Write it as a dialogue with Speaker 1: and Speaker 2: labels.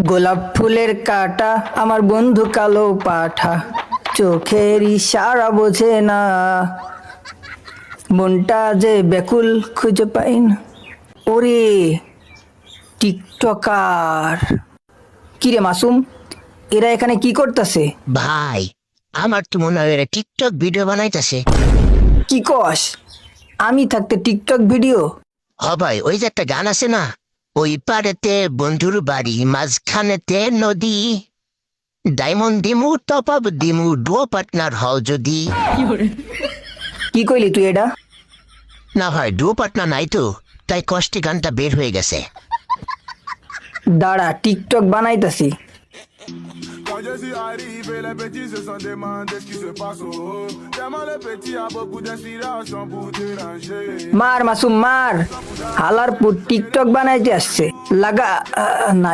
Speaker 1: গোলাপ ফুলের কাটা আমার বন্ধু কালো পাঠা। চোখের ইশারা বোঝে না। মনটা যে ব্যাকুল খুঁজে পাই না। ওরে টিকটকার। কিরে মাসুম এরা এখানে কি করতেছে?
Speaker 2: ভাই আমার তো মনে হয় এরা টিকটক ভিডিও বানাইতেছে।
Speaker 1: কি কস? আমি থাকতে টিকটক ভিডিও?
Speaker 2: হ ভাই ওই যে একটা গান আছে না? ওই পারেতে বন্ধুর বাড়ি মাঝখানেতে নদী। ডায়মন্ড দিমু টপ আপ দিমু ডো পার্টনার হও যদি।
Speaker 1: কি কইলি তুই এটা?
Speaker 2: না ভাই ডো পার্টনার নাই তো তাই কষ্টে গানটা বের হয়ে গেছে।
Speaker 1: দাঁড়া টিকটক বানাইতাছি।
Speaker 3: Je suis arrivé, les petits se sont demandés ce qui se passe au haut. Tellement les petits a beaucoup d'inspiration pour déranger.
Speaker 1: Mar, ma soumar, alors pour বানাইতে আসছে লাগা আহ, না